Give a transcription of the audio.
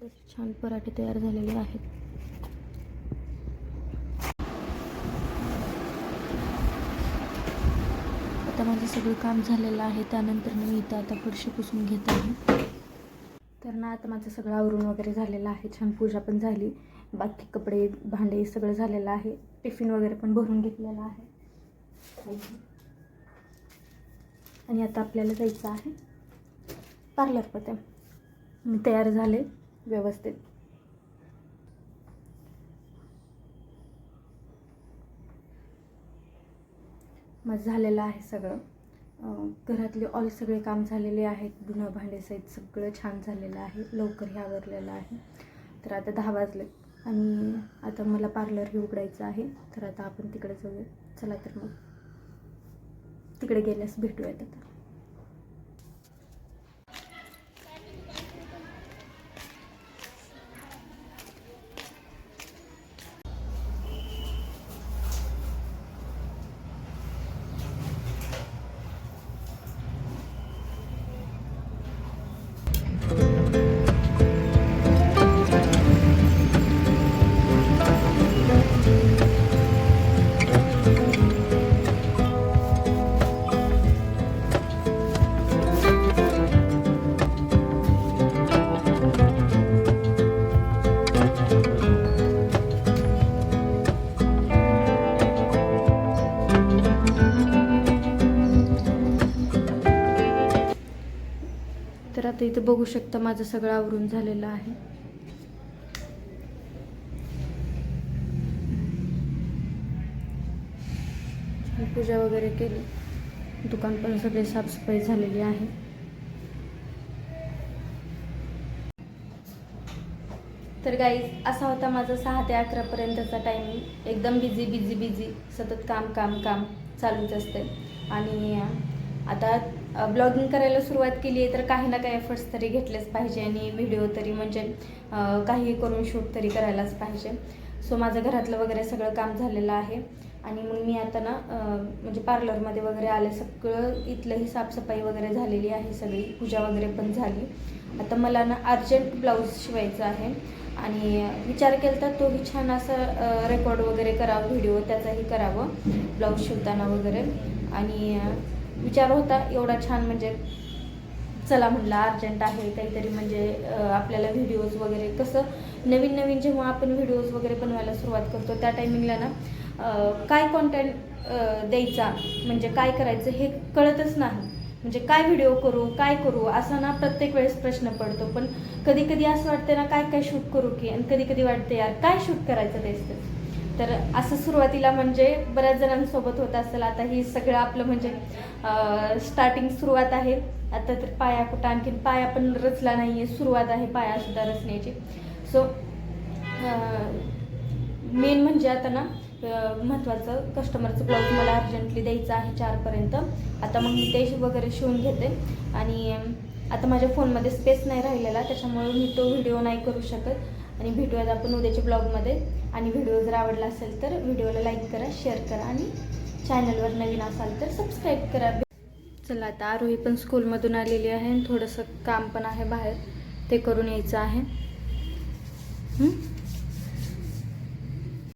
कसे छान पराठे तयार झालेले आहेत. आता माझं सगळं काम झालेलं आहे त्यानंतर मी इथं आता फरशी पुसून घेत आहे. तर ना आता माझं सगळं आवरून वगैरे झालेलं आहे छान पूजा पण झाली. बाकी कपडे भांडे सगळं झालेलं आहे. टिफिन वगैरे पण भरून घेतलेलं आहे. आणि आता आपल्याला जायचं आहे पार्लरमध्ये. मी तयार झाले. व्यवस्थित. माझं झालेलं आहे सगळं. घरातले ऑल सगळे काम झालेले आहेत. धुणं भांडे सहित सगळं छान झालेलं आहे. लवकर हे आवरलेलं आहे. तर आता दहा वाजले आणि आता मला पार्लरही उघडायचं आहे. तर आता आपण तिकडे जाऊया. चला तर मग. तिकडे गेल्यास भेटूयात आता. आता इथे बघू शकता माझं सगळं आवरून झालेलं आहे. पूजा वगैरे केली. दुकान पण सगळे साफसफाई झालेली आहे. तर गाई असा होता माझा सहा ते अकरापर्यंतचा टायमिंग एकदम बिझी बिझी बिझी सतत काम काम काम चालूच असते आणि आता ब्लॉगिंग करायला सुरुवात केली आहे तर काही ना काही एफर्ट्स तरी घेतलेच पाहिजे आणि व्हिडिओ तरी म्हणजे काही करून शूट तरी करायलाच पाहिजे. सो माझं घरातलं वगैरे सगळं काम झालेलं आहे. आणि मग मी आता ना म्हणजे पार्लरमध्ये वगैरे आले सगळं इथलंही साफसफाई वगैरे झालेली आहे सगळी पूजा वगैरे पण झाली. आता मला ना अर्जंट ब्लाऊज शिवायचं आहे. आणि विचार केला तर तोही छान असं रेकॉर्ड वगैरे करावं व्हिडिओ त्याचाही करावं ब्लाऊज शिवताना वगैरे. आणि विचार होता एवढा छान म्हणजे चला म्हटलं अर्जंट आहे काहीतरी म्हणजे आपल्याला व्हिडिओज वगैरे. कसं नवीन नवीन जेव्हा आपण व्हिडिओज वगैरे बनवायला सुरुवात करतो त्या टायमिंगला ना काय कॉन्टेंट द्यायचा म्हणजे काय करायचं हे कळतच नाही. म्हणजे काय व्हिडिओ करू काय करू असा ना प्रत्येक वेळेस प्रश्न पडतो. पण कधी कधी असं वाटतं ना काय काय शूट करू की आणि कधी कधी वाटतं यार काय शूट करायचं तेच तेच तर असं सुरुवातीला म्हणजे बऱ्याच जणांसोबत होत असेल. आता ही सगळं आपलं म्हणजे स्टार्टिंग सुरुवात आहे. आता तर पाया कुठं आणखीन पाया पण रचला नाही आहे सुरुवात आहे पाया सुद्धा रचण्याची. सो मेन म्हणजे आता ना महत्त्वाचं कस्टमरचं ब्लाऊज मला अर्जंटली द्यायचं आहे चारपर्यंत. आता मग मी ते वगैरे शिवून घेते. आणि आता माझ्या फोनमध्ये स्पेस नाही राहिलेला त्याच्यामुळे मी तो व्हिडिओ नाही करू शकत. आणि भेटूयात आपण उद्याच्या ब्लॉगमध्ये. आणि व्हिडिओ जर आवडला असेल तर व्हिडिओला लाईक करा शेअर करा आणि चॅनलवर नवीन असाल तर सबस्क्राईब करा. चला आता आरोही पण स्कूलमधून आलेली आहे आणि थोडंसं काम पण आहे बाहेर. ते करून यायचं आहे. हं?